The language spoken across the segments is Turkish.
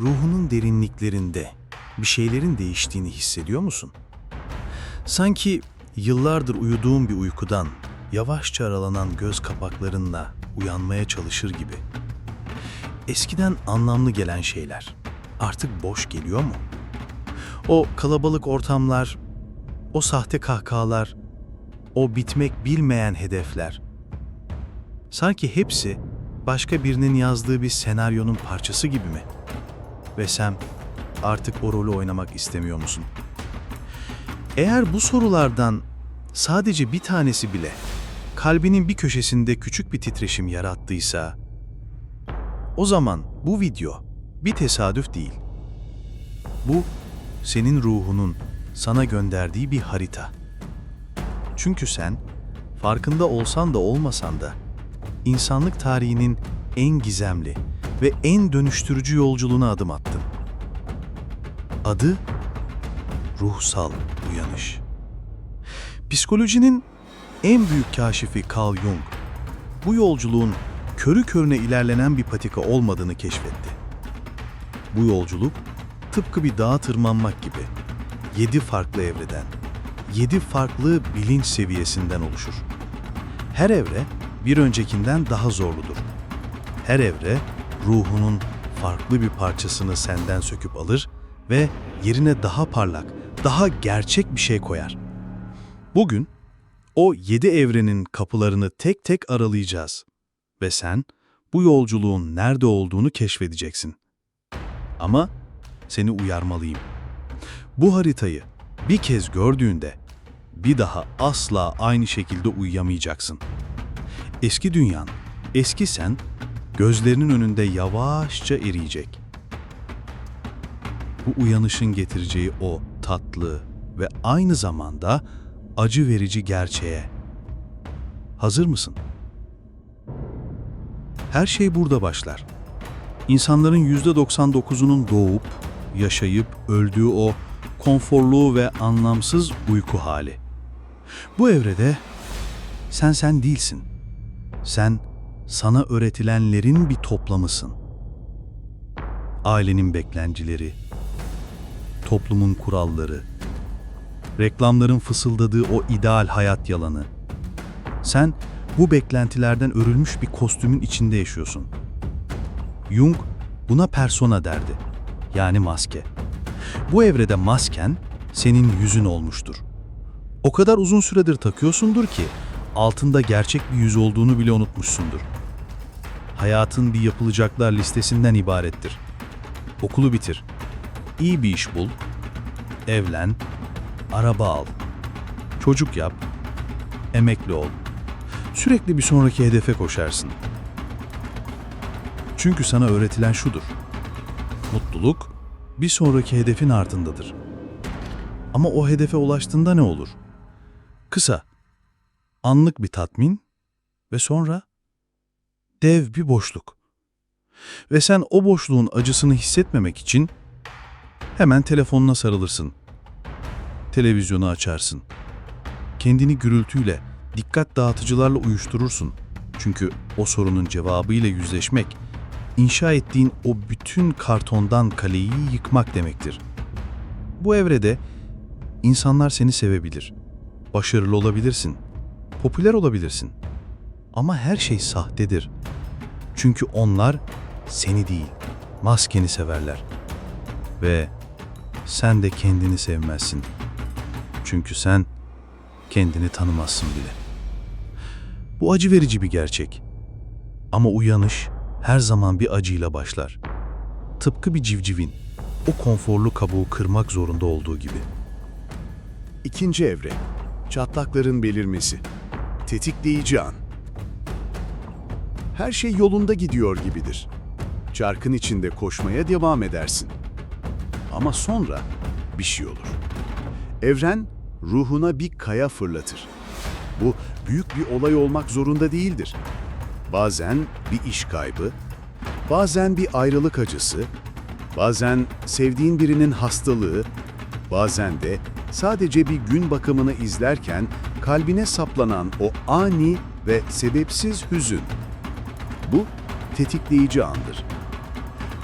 ruhunun derinliklerinde bir şeylerin değiştiğini hissediyor musun? Sanki yıllardır uyuduğun bir uykudan yavaşça aralanan göz kapaklarınla uyanmaya çalışır gibi. Eskiden anlamlı gelen şeyler artık boş geliyor mu? O kalabalık ortamlar, o sahte kahkahalar, o bitmek bilmeyen hedefler. Sanki hepsi başka birinin yazdığı bir senaryonun parçası gibi mi? Ve sen artık o rolü oynamak istemiyor musun? Eğer bu sorulardan sadece bir tanesi bile kalbinin bir köşesinde küçük bir titreşim yarattıysa, o zaman bu video bir tesadüf değil. Bu senin ruhunun sana gönderdiği bir harita. Çünkü sen farkında olsan da olmasan da insanlık tarihinin en gizemli ve en dönüştürücü yolculuğuna adım attın. Adı ruhsal uyanış. Psikolojinin en büyük kaşifi Carl Jung, bu yolculuğun körü körüne ilerlenen bir patika olmadığını keşfetti. Bu yolculuk tıpkı bir dağa tırmanmak gibi yedi farklı evreden, yedi farklı bilinç seviyesinden oluşur. Her evre bir öncekinden daha zorludur. Her evre ruhunun farklı bir parçasını senden söküp alır ve yerine daha parlak, daha gerçek bir şey koyar. Bugün o yedi evrenin kapılarını tek tek aralayacağız ve sen bu yolculuğun nerede olduğunu keşfedeceksin. Ama seni uyarmalıyım. Bu haritayı bir kez gördüğünde bir daha asla aynı şekilde uyuyamayacaksın. Eski dünyan, eski sen gözlerinin önünde yavaşça eriyecek. Bu uyanışın getireceği o tatlı ve aynı zamanda acı verici gerçeğe. Hazır mısın? Her şey burada başlar. İnsanların %99'unun doğup, yaşayıp öldüğü o konforlu ve anlamsız uyku hali. Bu evrede sen sen değilsin. Sen sana öğretilenlerin bir toplamısın. Ailenin beklentileri, toplumun kuralları, reklamların fısıldadığı o ideal hayat yalanı. Sen bu beklentilerden örülmüş bir kostümün içinde yaşıyorsun. Jung buna persona derdi. Yani maske. Bu evrede masken senin yüzün olmuştur. O kadar uzun süredir takıyorsundur ki altında gerçek bir yüz olduğunu bile unutmuşsundur. Hayatın bir yapılacaklar listesinden ibarettir. Okulu bitir. iyi bir iş bul. Evlen. Araba al. Çocuk yap. Emekli ol. Sürekli bir sonraki hedefe koşarsın. Çünkü sana öğretilen şudur. Mutluluk bir sonraki hedefin ardındadır. Ama o hedefe ulaştığında ne olur? Kısa, anlık bir tatmin ve sonra dev bir boşluk. Ve sen o boşluğun acısını hissetmemek için hemen telefonuna sarılırsın. Televizyonu açarsın. Kendini gürültüyle, dikkat dağıtıcılarla uyuşturursun. Çünkü o sorunun cevabıyla yüzleşmek, inşa ettiğin o bütün kartondan kaleyi yıkmak demektir. Bu evrede insanlar seni sevebilir. Başarılı olabilirsin. Popüler olabilirsin. Ama her şey sahtedir. Çünkü onlar seni değil, maskeni severler. Ve sen de kendini sevmezsin. Çünkü sen kendini tanımazsın bile. Bu acı verici bir gerçek. Ama uyanış her zaman bir acıyla başlar. Tıpkı bir civcivin o konforlu kabuğu kırmak zorunda olduğu gibi. İkinci evre, çatlakların belirmesi. Tetikleyici an. Her şey yolunda gidiyor gibidir. Çarkın içinde koşmaya devam edersin. Ama sonra bir şey olur. Evren ruhuna bir kaya fırlatır. Bu büyük bir olay olmak zorunda değildir. Bazen bir iş kaybı, bazen bir ayrılık acısı, bazen sevdiğin birinin hastalığı, bazen de sadece bir gün bakımını izlerken kalbine saplanan o ani ve sebepsiz hüzün. Bu tetikleyici andır.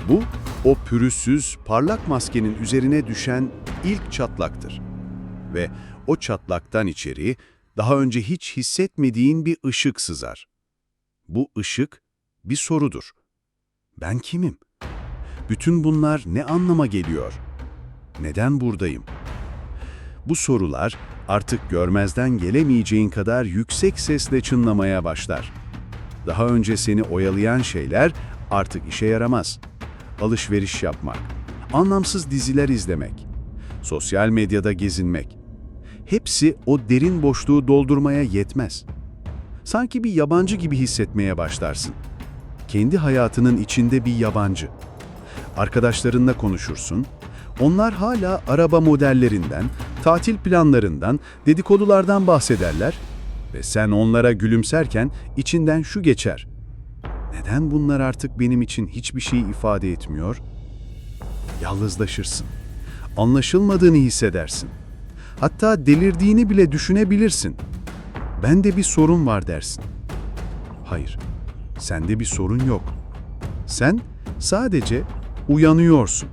Bu o pürüzsüz, parlak maskenin üzerine düşen ilk çatlaktır. Ve o çatlaktan içeri daha önce hiç hissetmediğin bir ışık sızar. Bu ışık bir sorudur. Ben kimim? Bütün bunlar ne anlama geliyor? Neden buradayım? Bu sorular artık görmezden gelemeyeceğin kadar yüksek sesle çınlamaya başlar. Daha önce seni oyalayan şeyler artık işe yaramaz. Alışveriş yapmak, anlamsız diziler izlemek, sosyal medyada gezinmek. Hepsi o derin boşluğu doldurmaya yetmez. Sanki bir yabancı gibi hissetmeye başlarsın. Kendi hayatının içinde bir yabancı. Arkadaşlarınla konuşursun. Onlar hala araba modellerinden, tatil planlarından, dedikodulardan bahsederler ve sen onlara gülümserken içinden şu geçer. Neden bunlar artık benim için hiçbir şey ifade etmiyor? Yalnızlaşırsın. Anlaşılmadığını hissedersin. Hatta delirdiğini bile düşünebilirsin. Bende bir sorun var dersin. Hayır, sende bir sorun yok. Sen sadece uyanıyorsun.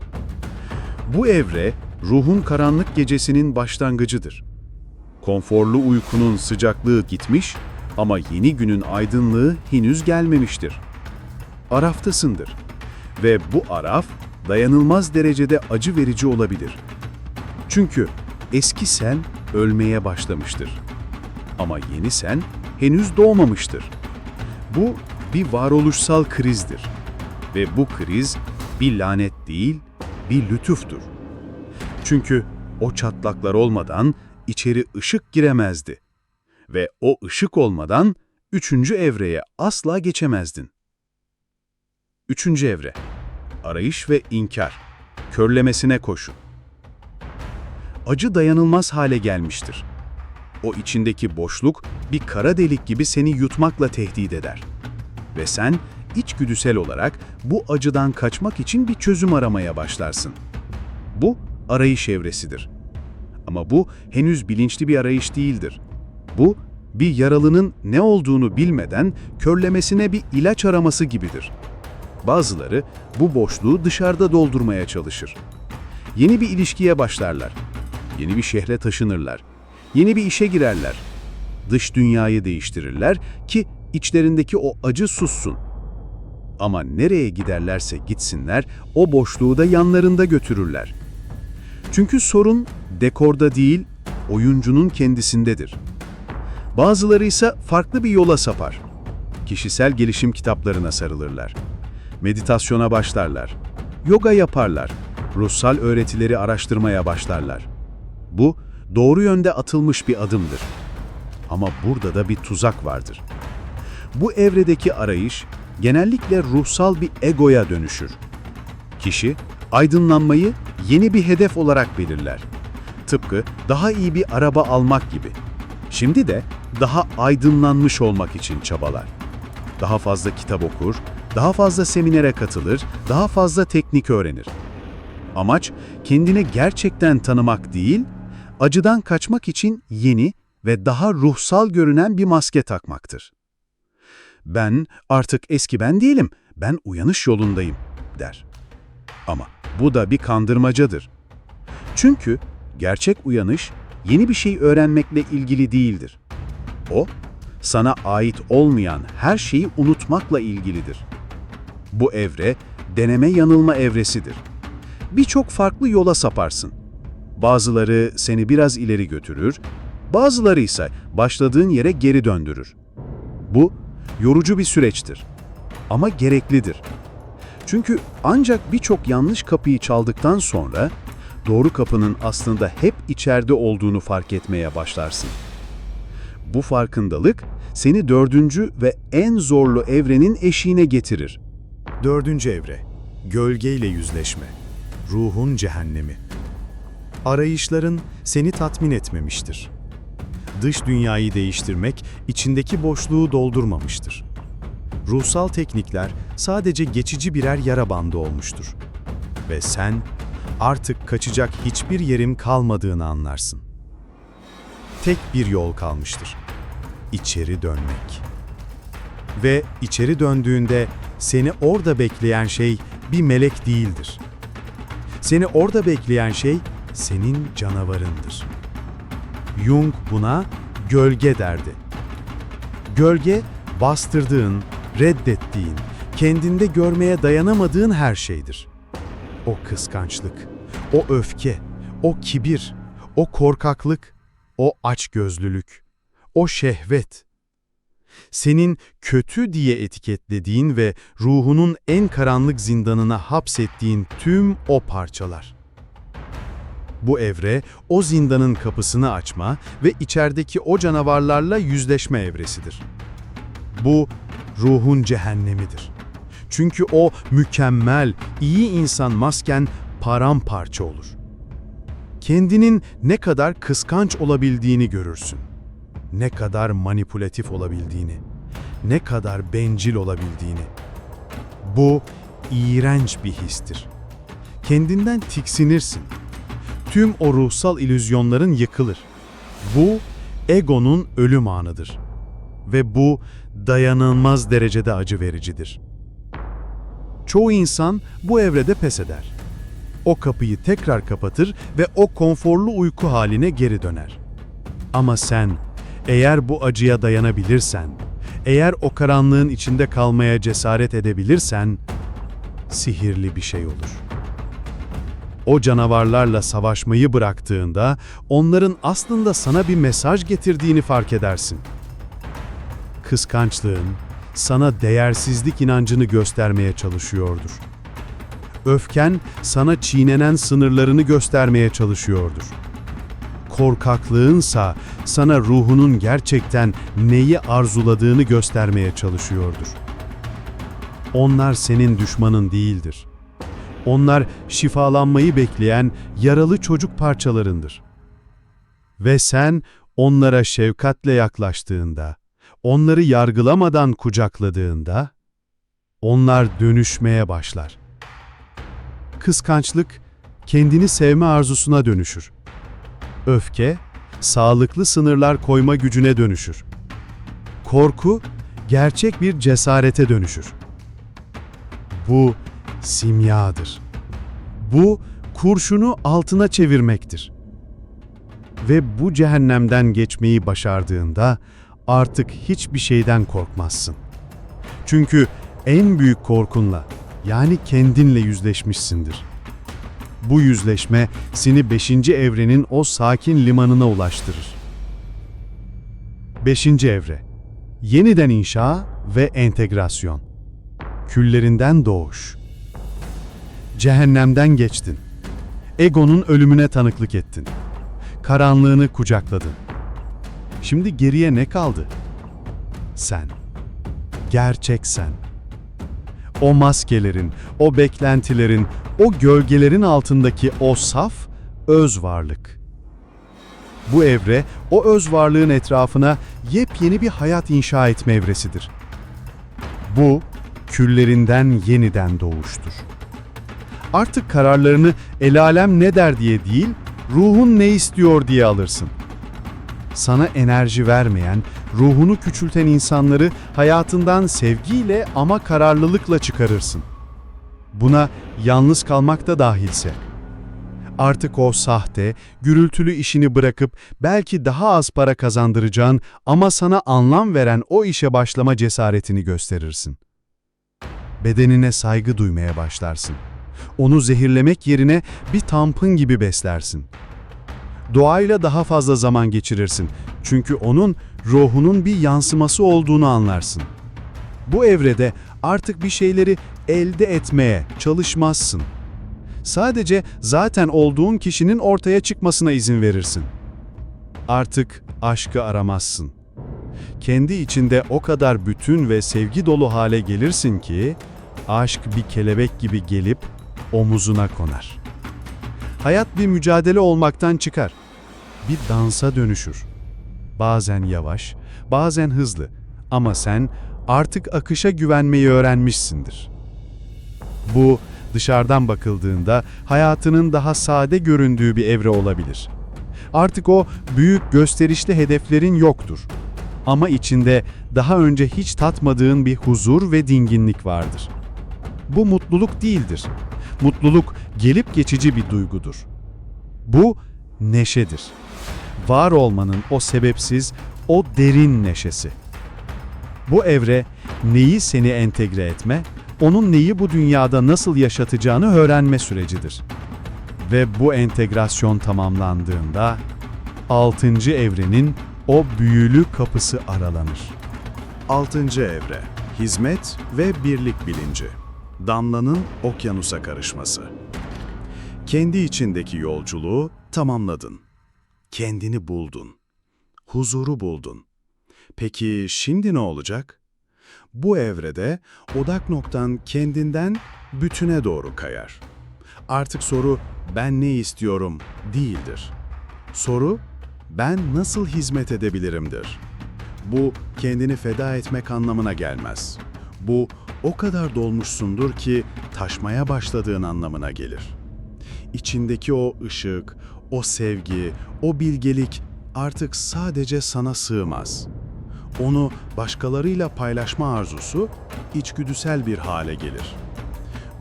Bu evre ruhun karanlık gecesinin başlangıcıdır. Konforlu uykunun sıcaklığı gitmiş ama yeni günün aydınlığı henüz gelmemiştir. Araftasındır ve bu araf dayanılmaz derecede acı verici olabilir. Çünkü eski sen ölmeye başlamıştır. Ama yeni sen henüz doğmamıştır. Bu bir varoluşsal krizdir. Ve bu kriz bir lanet değil, bir lütuftur. Çünkü o çatlaklar olmadan içeri ışık giremezdi. Ve o ışık olmadan üçüncü evreye asla geçemezdin. Üçüncü evre, arayış ve inkar, körlemesine koşu. Acı dayanılmaz hale gelmiştir. O içindeki boşluk bir kara delik gibi seni yutmakla tehdit eder. Ve sen içgüdüsel olarak bu acıdan kaçmak için bir çözüm aramaya başlarsın. Bu arayış evresidir. Ama bu henüz bilinçli bir arayış değildir. Bu bir yaralının ne olduğunu bilmeden körlemesine bir ilaç araması gibidir. Bazıları bu boşluğu dışarıda doldurmaya çalışır. Yeni bir ilişkiye başlarlar. Yeni bir şehre taşınırlar. Yeni bir işe girerler. Dış dünyayı değiştirirler ki içlerindeki o acı sussun. Ama nereye giderlerse gitsinler o boşluğu da yanlarında götürürler. Çünkü sorun dekorda değil, oyuncunun kendisindedir. Bazıları ise farklı bir yola sapar. Kişisel gelişim kitaplarına sarılırlar. Meditasyona başlarlar. Yoga yaparlar. Ruhsal öğretileri araştırmaya başlarlar. Bu doğru yönde atılmış bir adımdır. Ama burada da bir tuzak vardır. Bu evredeki arayış genellikle ruhsal bir egoya dönüşür. Kişi aydınlanmayı yeni bir hedef olarak belirler. Tıpkı daha iyi bir araba almak gibi. Şimdi de daha aydınlanmış olmak için çabalar. Daha fazla kitap okur, daha fazla seminere katılır, daha fazla teknik öğrenir. Amaç kendini gerçekten tanımak değil, acıdan kaçmak için yeni ve daha ruhsal görünen bir maske takmaktır. Ben artık eski ben değilim, ben uyanış yolundayım der. Ama bu da bir kandırmacadır. Çünkü gerçek uyanış yeni bir şey öğrenmekle ilgili değildir. O, sana ait olmayan her şeyi unutmakla ilgilidir. Bu evre deneme yanılma evresidir. Birçok farklı yola saparsın. Bazıları seni biraz ileri götürür, bazıları ise başladığın yere geri döndürür. Bu yorucu bir süreçtir ama gereklidir. Çünkü ancak birçok yanlış kapıyı çaldıktan sonra doğru kapının aslında hep içeride olduğunu fark etmeye başlarsın. Bu farkındalık seni dördüncü ve en zorlu evrenin eşiğine getirir. Dördüncü evre, gölgeyle yüzleşme, ruhun cehennemi. Arayışların seni tatmin etmemiştir. Dış dünyayı değiştirmek içindeki boşluğu doldurmamıştır. Ruhsal teknikler sadece geçici birer yara bandı olmuştur. Ve sen artık kaçacak hiçbir yerim kalmadığını anlarsın. Tek bir yol kalmıştır. İçeri dönmek. Ve içeri döndüğünde seni orada bekleyen şey bir melek değildir. Seni orada bekleyen şey senin canavarındır. Jung buna gölge derdi. Gölge, bastırdığın, reddettiğin, kendinde görmeye dayanamadığın her şeydir. O kıskançlık, o öfke, o kibir, o korkaklık, o açgözlülük, o şehvet. Senin kötü diye etiketlediğin ve ruhunun en karanlık zindanına hapsettiğin tüm o parçalar. Bu evre, o zindanın kapısını açma ve içerideki o canavarlarla yüzleşme evresidir. Bu, ruhun cehennemidir. Çünkü o mükemmel, iyi insan masken paramparça olur. Kendinin ne kadar kıskanç olabildiğini görürsün. Ne kadar manipülatif olabildiğini, ne kadar bencil olabildiğini. Bu iğrenç bir histir. Kendinden tiksinirsin. Tüm o ruhsal ilüzyonların yıkılır. Bu egonun ölüm anıdır. Ve bu dayanılmaz derecede acı vericidir. Çoğu insan bu evrede pes eder. O kapıyı tekrar kapatır ve o konforlu uyku haline geri döner. Ama sen eğer bu acıya dayanabilirsen, eğer o karanlığın içinde kalmaya cesaret edebilirsen, sihirli bir şey olur. O canavarlarla savaşmayı bıraktığında onların aslında sana bir mesaj getirdiğini fark edersin. Kıskançlığın sana değersizlik inancını göstermeye çalışıyordur. Öfken sana çiğnenen sınırlarını göstermeye çalışıyordur. Korkaklığınsa sana ruhunun gerçekten neyi arzuladığını göstermeye çalışıyordur. Onlar senin düşmanın değildir. Onlar şifalanmayı bekleyen yaralı çocuk parçalarındır. Ve sen onlara şefkatle yaklaştığında, onları yargılamadan kucakladığında, onlar dönüşmeye başlar. Kıskançlık, kendini sevme arzusuna dönüşür. Öfke, sağlıklı sınırlar koyma gücüne dönüşür. Korku, gerçek bir cesarete dönüşür. Bu simyadır. Bu kurşunu altına çevirmektir. Ve bu cehennemden geçmeyi başardığında artık hiçbir şeyden korkmazsın. Çünkü en büyük korkunla yani kendinle yüzleşmişsindir. Bu yüzleşme seni 5. evrenin o sakin limanına ulaştırır. 5. evre Yeniden inşa ve entegrasyon. Küllerinden doğuş. Cehennemden geçtin. Egonun ölümüne tanıklık ettin. Karanlığını kucakladın. Şimdi geriye ne kaldı? Sen. Gerçek sen. O maskelerin, o beklentilerin, o gölgelerin altındaki o saf, öz varlık. Bu evre, o öz varlığın etrafına yepyeni bir hayat inşa etme evresidir. Bu, küllerinden yeniden doğuştur. Artık kararlarını el alem ne der diye değil, ruhun ne istiyor diye alırsın. Sana enerji vermeyen, ruhunu küçülten insanları hayatından sevgiyle ama kararlılıkla çıkarırsın. Buna yalnız kalmak da dahilse. Artık o sahte, gürültülü işini bırakıp belki daha az para kazandıracağın ama sana anlam veren o işe başlama cesaretini gösterirsin. Bedenine saygı duymaya başlarsın. Onu zehirlemek yerine bir tampın gibi beslersin. Doğayla daha fazla zaman geçirirsin. Çünkü onun ruhunun bir yansıması olduğunu anlarsın. Bu evrede artık bir şeyleri elde etmeye çalışmazsın. Sadece zaten olduğun kişinin ortaya çıkmasına izin verirsin. Artık aşkı aramazsın. Kendi içinde o kadar bütün ve sevgi dolu hale gelirsin ki aşk bir kelebek gibi gelip omuzuna konar. Hayat bir mücadele olmaktan çıkar. Bir dansa dönüşür. Bazen yavaş, bazen hızlı ama sen artık akışa güvenmeyi öğrenmişsindir. Bu dışarıdan bakıldığında hayatının daha sade göründüğü bir evre olabilir. Artık o büyük gösterişli hedeflerin yoktur. Ama içinde daha önce hiç tatmadığın bir huzur ve dinginlik vardır. Bu mutluluk değildir. Mutluluk gelip geçici bir duygudur. Bu neşedir. Var olmanın o sebepsiz, o derin neşesi. Bu evre neyi seni entegre etme, onun neyi bu dünyada nasıl yaşatacağını öğrenme sürecidir. Ve bu entegrasyon tamamlandığında altıncı evrenin o büyülü kapısı aralanır. Altıncı evre, hizmet ve birlik bilinci. Damlanın okyanusa karışması. Kendi içindeki yolculuğu tamamladın. Kendini buldun. Huzuru buldun. Peki şimdi ne olacak? Bu evrede odak noktan kendinden bütüne doğru kayar. Artık soru ben ne istiyorum değildir. Soru ben nasıl hizmet edebilirimdir. Bu kendini feda etmek anlamına gelmez. Bu o kadar dolmuşsundur ki taşmaya başladığın anlamına gelir. İçindeki o ışık, o sevgi, o bilgelik artık sadece sana sığmaz. Onu başkalarıyla paylaşma arzusu içgüdüsel bir hale gelir.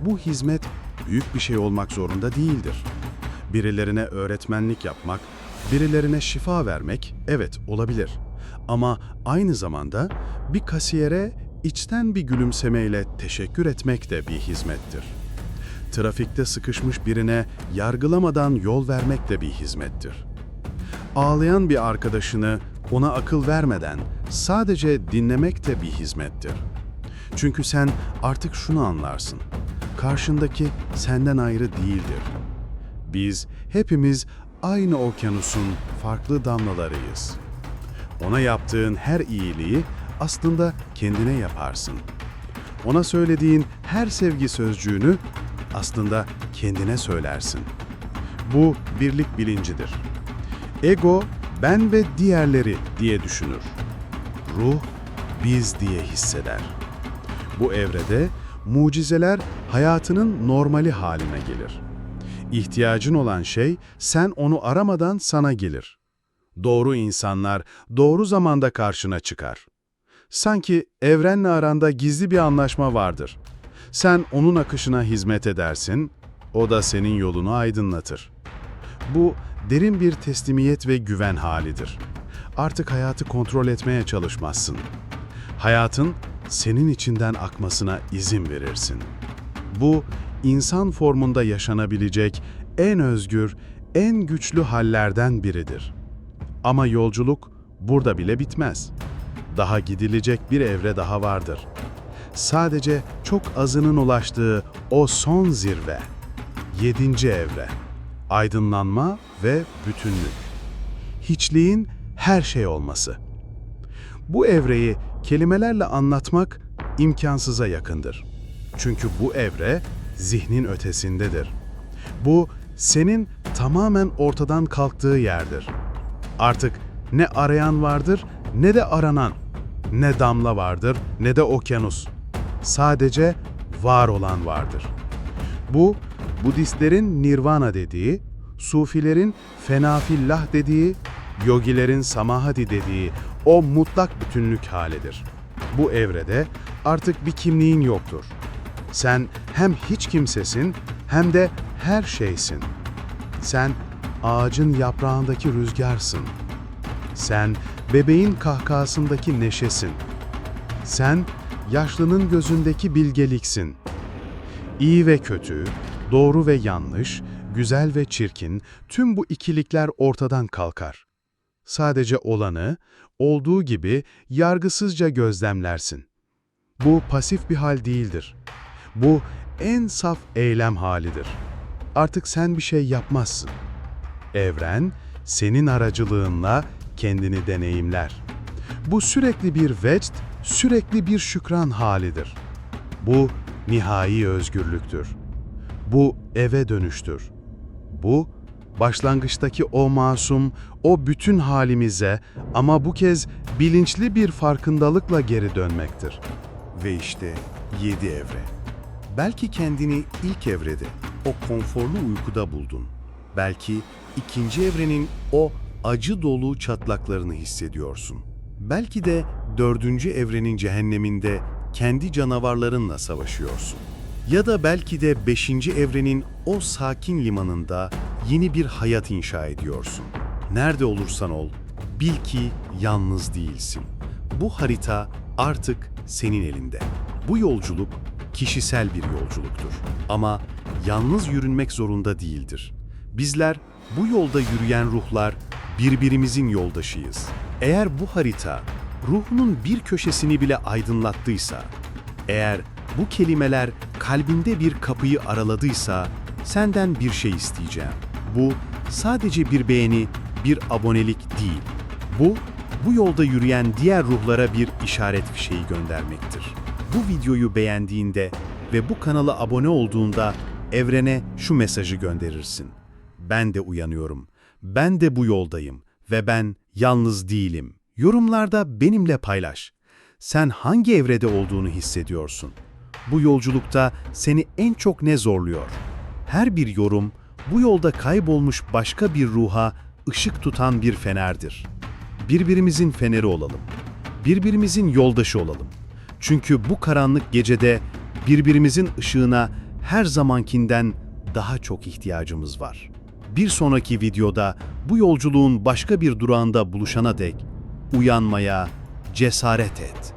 Bu hizmet büyük bir şey olmak zorunda değildir. Birilerine öğretmenlik yapmak, birilerine şifa vermek evet olabilir. Ama aynı zamanda bir kasiyere içten bir gülümsemeyle teşekkür etmek de bir hizmettir. Trafikte sıkışmış birine yargılamadan yol vermek de bir hizmettir. Ağlayan bir arkadaşını ona akıl vermeden sadece dinlemek de bir hizmettir. Çünkü sen artık şunu anlarsın. Karşındaki senden ayrı değildir. Biz hepimiz aynı okyanusun farklı damlalarıyız. Ona yaptığın her iyiliği aslında kendine yaparsın. Ona söylediğin her sevgi sözcüğünü aslında kendine söylersin. Bu birlik bilincidir. Ego, ben ve diğerleri diye düşünür. Ruh, biz diye hisseder. Bu evrede mucizeler hayatının normali haline gelir. İhtiyacın olan şey sen onu aramadan sana gelir. Doğru insanlar doğru zamanda karşına çıkar. Sanki evrenle aranda gizli bir anlaşma vardır. Sen onun akışına hizmet edersin, o da senin yolunu aydınlatır. Bu derin bir teslimiyet ve güven halidir. Artık hayatı kontrol etmeye çalışmazsın. Hayatın senin içinden akmasına izin verirsin. Bu insan formunda yaşanabilecek en özgür, en güçlü hallerden biridir. Ama yolculuk burada bile bitmez. Daha gidilecek bir evre daha vardır. Sadece çok azının ulaştığı o son zirve. Yedinci evre. Aydınlanma ve bütünlük. Hiçliğin her şey olması. Bu evreyi kelimelerle anlatmak imkansıza yakındır. Çünkü bu evre zihnin ötesindedir. Bu senin tamamen ortadan kalktığı yerdir. Artık ne arayan vardır ne de aranan. Ne damla vardır ne de okyanus. Sadece var olan vardır. Bu Budistlerin nirvana dediği, Sufilerin fenafillah dediği, yogilerin samahati dediği o mutlak bütünlük halidir. Bu evrede artık bir kimliğin yoktur. Sen hem hiç kimsesin hem de her şeysin. Sen ağacın yaprağındaki rüzgarsın. Sen bebeğin kahkahasındaki neşesin. Sen yaşlının gözündeki bilgeliksin. İyi ve kötü, doğru ve yanlış, güzel ve çirkin tüm bu ikilikler ortadan kalkar. Sadece olanı, olduğu gibi yargısızca gözlemlersin. Bu pasif bir hal değildir. Bu en saf eylem halidir. Artık sen bir şey yapmazsın. Evren, senin aracılığınla kendini deneyimler. Bu sürekli bir vecd, sürekli bir şükran halidir. Bu nihai özgürlüktür. Bu eve dönüştür. Bu, başlangıçtaki o masum, o bütün halimize ama bu kez bilinçli bir farkındalıkla geri dönmektir. Ve işte yedi evre. Belki kendini ilk evrede, o konforlu uykuda buldun. Belki ikinci evrenin o acı dolu çatlaklarını hissediyorsun. Belki de dördüncü evrenin cehenneminde kendi canavarlarınla savaşıyorsun. Ya da belki de 5. evrenin o sakin limanında yeni bir hayat inşa ediyorsun. Nerede olursan ol, bil ki yalnız değilsin. Bu harita artık senin elinde. Bu yolculuk kişisel bir yolculuktur. Ama yalnız yürünmek zorunda değildir. Bizler bu yolda yürüyen ruhlar birbirimizin yoldaşıyız. Eğer bu harita ruhunun bir köşesini bile aydınlattıysa, eğer bu kelimeler kalbinde bir kapıyı araladıysa senden bir şey isteyeceğim. Bu sadece bir beğeni, bir abonelik değil. Bu, bu yolda yürüyen diğer ruhlara bir işaret fişeği göndermektir. Bu videoyu beğendiğinde ve bu kanala abone olduğunda evrene şu mesajı gönderirsin. Ben de uyanıyorum. Ben de bu yoldayım ve ben yalnız değilim. Yorumlarda benimle paylaş. Sen hangi evrede olduğunu hissediyorsun? Bu yolculukta seni en çok ne zorluyor? Her bir yorum bu yolda kaybolmuş başka bir ruha ışık tutan bir fenerdir. Birbirimizin feneri olalım. Birbirimizin yoldaşı olalım. Çünkü bu karanlık gecede birbirimizin ışığına her zamankinden daha çok ihtiyacımız var. Bir sonraki videoda bu yolculuğun başka bir durağında buluşana dek uyanmaya cesaret et.